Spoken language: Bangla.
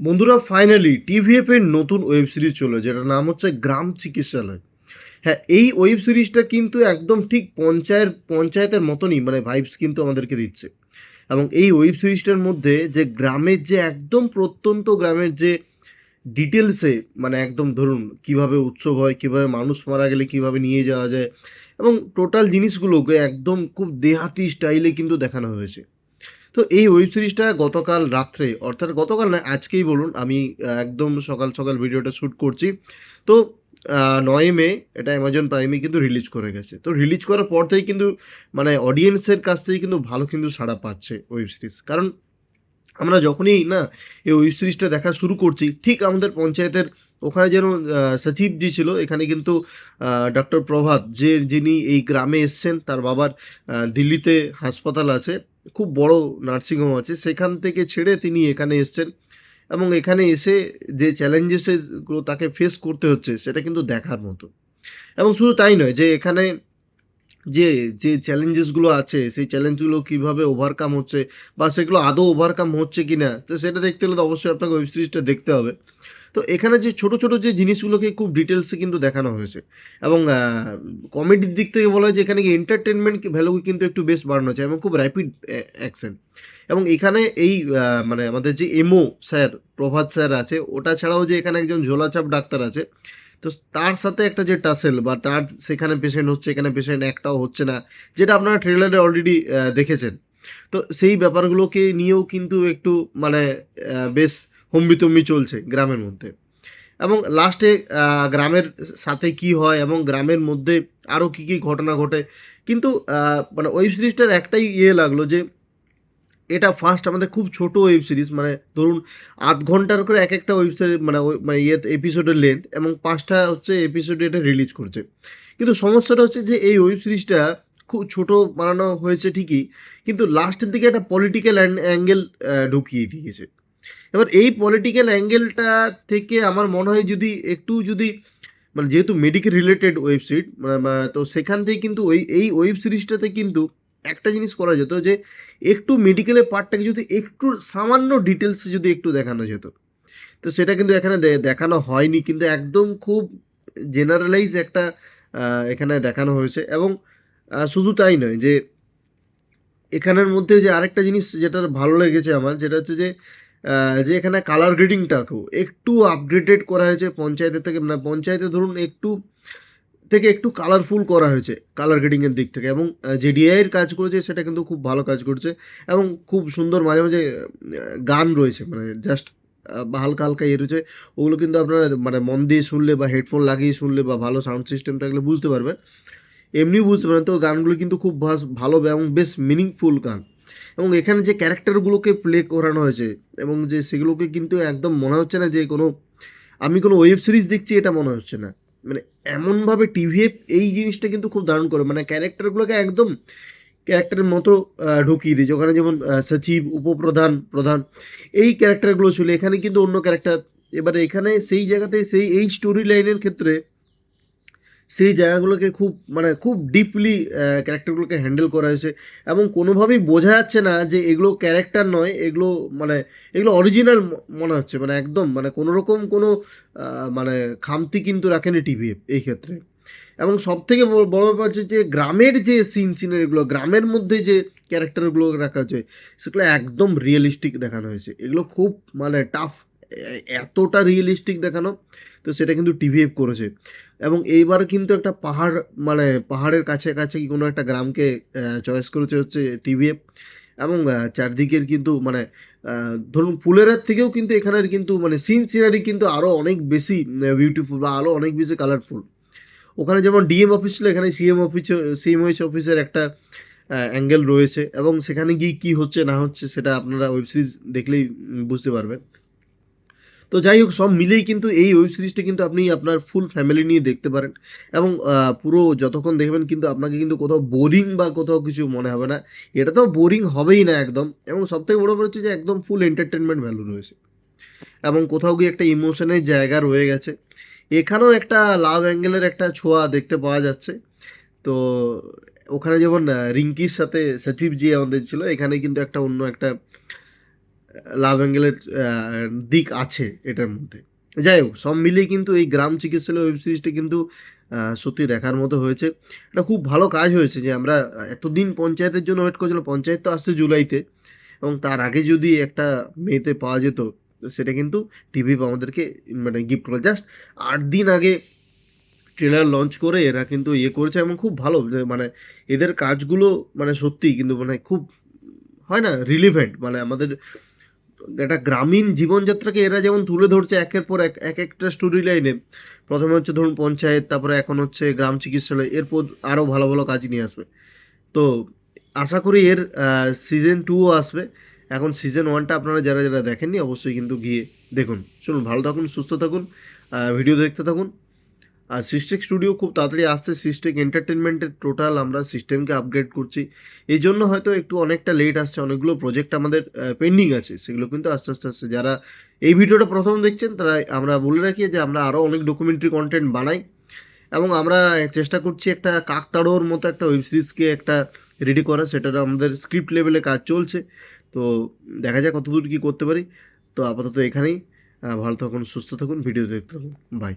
বন্ধুরা ফাইনালি টিভিএফ এর নতুন ওয়েব সিরিজ চলো, যেটার নাম হচ্ছে গ্রাম চিকিৎসালয়। হ্যাঁ এই ওয়েব সিরিজটা কিন্তু একদম ঠিক পঞ্চায়েত, পঞ্চায়েতের মতনই মানে ভাইবস কিন্তু আমাদেরকে দিচ্ছে। এবং এই ওয়েব সিরিজটার মধ্যে যে গ্রামের যে একদম প্রত্যন্ত গ্রামের যে ডিটেলসে মানে একদম ধরুন, কীভাবে উৎসব হয়, কীভাবে মানুষ মারা গেলে কীভাবে নিয়ে যাওয়া যায়, এবং টোটাল জিনিসগুলোকে একদম খুব দেহাতি স্টাইলে কিন্তু দেখানো হয়েছে। তো এই ওয়েব সিরিজটা গতকাল রাত্রে, অর্থাৎ গতকাল না, আজকেই বলুন, আমি একদম সকাল সকাল ভিডিওটা শ্যুট করছি। তো নয় মে, এটা অ্যামাজন প্রাইমে কিন্তু রিলিজ করে গেছে। তো রিলিজ করার পর থেকেই কিন্তু মানে অডিয়েন্সের কাছ থেকে কিন্তু ভালো কিন্তু সাড়া পাচ্ছে ওয়েব সিরিজ কারণ, আমরা যখনই না, এই ওয়েব সিরিজটা দেখা শুরু করছি, ঠিক আমাদের পঞ্চায়েতের ওখানে যেন সচিবজি ছিল, এখানে কিন্তু ডক্টর প্রভাত, যে যিনি এই গ্রামে এসছেন, তার বাবার দিল্লিতে হাসপাতাল আছে। খুব বড় নার্সিংহোম আছে, সেখান থেকে ছেড়ে তিনি এখানে এসছেন। এবং এখানে এসে যে চ্যালেঞ্জেসগুলো তাকে ফেস করতে হচ্ছে, সেটা কিন্তু দেখার মতো। এবং শুধু তাই নয় যে এখানে যে যে চ্যালেঞ্জেসগুলো আছে, সেই চ্যালেঞ্জগুলো কীভাবে ওভারকাম হচ্ছে বা সেগুলো আদৌ ওভারকাম হচ্ছে কি না তো সেটা দেখতে হলে তো অবশ্যই আপনাকে ওয়েব সিরিজটা দেখতে হবে। তো এখানে যে ছোট ছোট যে জিনিসগুলোকে খুব ডিটেলসে কিন্তু দেখানো হয়েছে। এবং কমেডির দিক থেকে বলা হয় যে এখানে এন্টারটেনমেন্ট ভ্যালু কিন্তু একটু বেশ বাড়ানো হয়েছে এবং খুব র্যাপিড অ্যাকশন এবং এখানে এই মানে আমাদের যে এমও স্যার, প্রভাত স্যার আছে, ওটা ছাড়াও যে এখানে একজন ঝোলাচাপ ডাক্তার আছে, তো তার সাথে একটা যে টাসেল বা তার সেখানে পেশেন্ট হচ্ছে, এখানে পেশেন্ট একটাও হচ্ছে না, যেটা আপনারা ট্রেলারে অলরেডি দেখেছেন। তো সেই ব্যাপারগুলোকে নিয়েও কিন্তু একটু মানে বেশ হম্বিতম্বি চলছে গ্রামের মধ্যে। এবং লাস্টে গ্রামের সাথে কি হয় এবং গ্রামের মধ্যে আরও কী কী ঘটনা ঘটে, কিন্তু মানে ওয়েব সিরিজটার একটাই ইয়ে লাগল যে, এটা ফার্স্ট আমাদের খুব ছোট ওয়েব সিরিজ মানে ধরুন আধ ঘণ্টার করে এক একটা ওয়েব সিরিজ মানে মানে ইয়ে এপিসোডের লেন্থ এবং পাঁচটা হচ্ছে এপিসোডে এটা রিলিজ করছে। কিন্তু সমস্যাটা হচ্ছে যে, এই ওয়েব সিরিজটা খুব ছোট বানানো হয়েছে ঠিকই, কিন্তু লাস্টের দিকে একটা পলিটিক্যাল অ্যাঙ্গেল ঢুকিয়ে দিয়েছে। এবার এই পলিটিক্যাল অ্যাঙ্গেলটা থেকে আমার মনে হয় যদি একটু যদি মানে যেহেতু মেডিকেল রিলেটেড ওয়েবসাইট তো সেখান থেকে কিন্তু ওই, এই ওয়েব সিরিজটাতে কিন্তু একটা জিনিস করা যেত যে, একটু মেডিকেলের পার্টটাকে যদি একটু সামান্য ডিটেলস যদি একটু দেখানো যেত। তো সেটা কিন্তু এখানে দেখানো হয়নি, কিন্তু একদম খুব জেনারেলাইজ একটা এখানে দেখানো হয়েছে এবং শুধু তাই নয় যে, এখানের মধ্যে যে আরেকটা জিনিস যেটা ভালো লেগেছে আমার যেটা হচ্ছে যে যে এখানে কালার গ্রেডিংটাকেও একটু আপগ্রেডেড করা হয়েছে পঞ্চায়েতের থেকে মানে পঞ্চায়েতে ধরুন একটু থেকে একটু কালারফুল করা হয়েছে কালার গ্রেডিংয়ের দিক থেকে এবং যে ডিআইয়ের কাজ করেছে, সেটা কিন্তু খুব ভালো কাজ করছে এবং খুব সুন্দর মাঝে মাঝে গান রয়েছে মানে জাস্ট হালকা হালকা ইয়ে রয়েছে, ওগুলো কিন্তু আপনারা মানে মন দিয়ে শুনলে বা হেডফোন লাগিয়ে শুনলে বা ভালো সাউন্ড সিস্টেম থাকলে বুঝতে পারবেন। এমনিও বুঝতে পারেন তো গানগুলো কিন্তু খুব ভালো এবং বেশ মিনিংফুল গান। এবং এখানে যে ক্যারেক্টারগুলোকে প্লে করানো হয়েছে এবং যে সেগুলোকে কিন্তু একদম মনে হচ্ছে না যে কোনো, আমি কোনো ওয়েব সিরিজ দেখছি, এটা মনে হচ্ছে না। মানে এমনভাবে টিভিএফ এই জিনিসটা কিন্তু খুব দারুণ করে। মানে ক্যারেক্টারগুলোকে একদম ক্যারেক্টারের মতো ঢুকিয়ে দিয়েছে। ওখানে যেমন সচিব, উপপ্রধান, প্রধান, এই ক্যারেক্টারগুলো ছিল। এখানে কিন্তু অন্য ক্যারেক্টার, এবারে এখানে সেই জায়গাতে, সেই এই স্টোরি লাইনের ক্ষেত্রে সেই জায়গাগুলোকে খুব মানে খুব ডিপলি ক্যারেক্টারগুলোকে হ্যান্ডেল করা হয়েছে এবং কোনোভাবেই বোঝা যাচ্ছে না যে এগুলো ক্যারেক্টার নয়, এগুলো মানে এগুলো অরিজিনাল মনে হচ্ছে। মানে একদম মানে কোনো রকম কোনো মানে খামতি কিন্তু রাখেনি টিভি এই ক্ষেত্রে। এবং সব থেকে বড় ব্যাপার হচ্ছে যে গ্রামের যে সিন সিনারিগুলো গ্রামের মধ্যে যে ক্যারেক্টারগুলো রাখা হয়েছে, সেগুলো একদম রিয়েলিস্টিক দেখানো হয়েছে। এগুলো খুব মানে টাফ এতটা রিয়েলিস্টিক দেখানো, তো সেটা কিন্তু টিভিএফ করেছে। এবং এইবার কিন্তু একটা পাহাড় মানে পাহাড়ের কাছে কাছে কি কোনো একটা গ্রামকে চয়েস করেছে হচ্ছে টিভিএফ এবং চারদিকের কিন্তু মানে ধরুন ফুলেরার থেকেও কিন্তু এখানের কিন্তু মানে সিন সিনারি কিন্তু আরও অনেক বেশি বিউটিফুল বা আরও অনেক বেশি কালারফুল ওখানে যেমন ডিএম অফিস ছিল, এখানে সিএম অফিস সিএমওএইচ অফিসের একটা অ্যাঙ্গেল রয়েছে। এবং সেখানে গিয়ে কী হচ্ছে না হচ্ছে সেটা আপনারা ওয়েব সিরিজ দেখলেই বুঝতে পারবেন। তো যাই হোক, সব মিলেই কিন্তু এই ওয়েব সিরিজটা কিন্তু আপনি আপনার ফুল ফ্যামিলি নিয়ে দেখতে পারেন। এবং পুরো যতক্ষণ দেখবেন কিন্তু আপনাকে কিন্তু কোথাও বোরিং বা কোথাও কিছু মনে হবে না। এটা তো বোরিং হবেই না একদম। এবং সবথেকে বড় ব্যাপার হচ্ছে যে একদম ফুল এন্টারটেনমেন্ট ভ্যালু রয়েছে। এবং কোথাও গিয়ে একটা ইমোশনের জায়গা রয়ে গেছে। এখানেও একটা লাভ অ্যাঙ্গেলের একটা ছোঁয়া দেখতে পাওয়া যাচ্ছে। তো ওখানে যেমন রিঙ্কির সাথে সচিব জি আমাদের ছিল। এখানে কিন্তু একটা অন্য একটা লাভ অ্যাঙ্গেলের দিক আছে এটার মধ্যে। যাই হোক, সব মিলিয়ে কিন্তু এই গ্রাম চিকিৎসালয় ওয়েব সিরিজটা কিন্তু সত্যি দেখার মতো হয়েছে। এটা খুব ভালো কাজ হয়েছে যে আমরা এতদিন পঞ্চায়েতের জন্য ওয়েট করছিলাম, পঞ্চায়েত তো আসছে জুলাইতে। এবং তার আগে যদি একটা মেতে পাওয়া যেত, সেটা কিন্তু টিভি আমাদেরকে মানে গিফট করে জাস্ট আট দিন আগে ট্রেলার লঞ্চ করে এরা কিন্তু ইয়ে করেছে এবং খুব ভালো মানে এদের কাজগুলো মানে সত্যিই কিন্তু মানে খুব, হয় না রিলিভেন্ট মানে আমাদের একটা গ্রামীণ জীবনযাত্রাকে এরা যেমন তুলে ধরছে একের পর এক এক একটা স্টোরি লাইনে প্রথমে হচ্ছে ধরুন পঞ্চায়েত, তারপরে এখন হচ্ছে গ্রাম চিকিৎসালয়, এরপর আরও ভালো ভালো কাজ নিয়ে আসবে। তো আশা করি এর সিজন টুও আসবে। এখন সিজন ওয়ানটা আপনারা যারা যারা দেখেননি, অবশ্যই কিন্তু গিয়ে দেখুন। চলুন, ভালো থাকুন, সুস্থ থাকুন ভিডিও দেখতে থাকুন। আর সিস্টেক স্টুডিও খুব তাড়াতাড়ি আসছে। সিস্টেক এন্টারটেনমেন্টের টোটাল আমরা সিস্টেমকে আপগ্রেড করছি। এই জন্য হয়তো একটু অনেকটা লেট আসছে। অনেকগুলো প্রজেক্ট আমাদের পেন্ডিং আছে। সেগুলো কিন্তু আস্তে আস্তে আসছে। যারা এই ভিডিওটা প্রথম দেখছেন, তারা আমরা বলে রাখি যে আমরা আরও অনেক ডকুমেন্টারি কন্টেন্ট বানাই। এবং আমরা চেষ্টা করছি একটা কাকতাড়োর মতো একটা ওয়েব সিরিজকে একটা রেডি করা। সেটার আমাদের স্ক্রিপ্ট লেভেলে কাজ চলছে। তো দেখা যাক কতদূর কী করতে পারি। তো আপাতত এখানেই। ভালো থাকুন, সুস্থ থাকুন ভিডিও দেখতে থাকুন। বাই